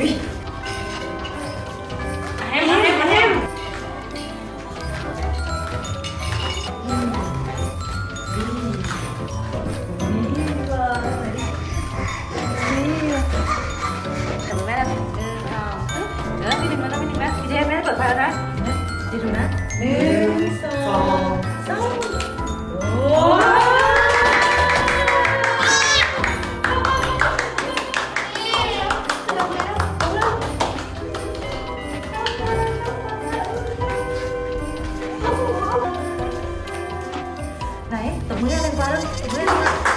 Ahem, ahem, ahem. Tidur mana? Tidur mana? Tidur mana? di mana? Tidur mana? muy adecuados. Muy adecuados.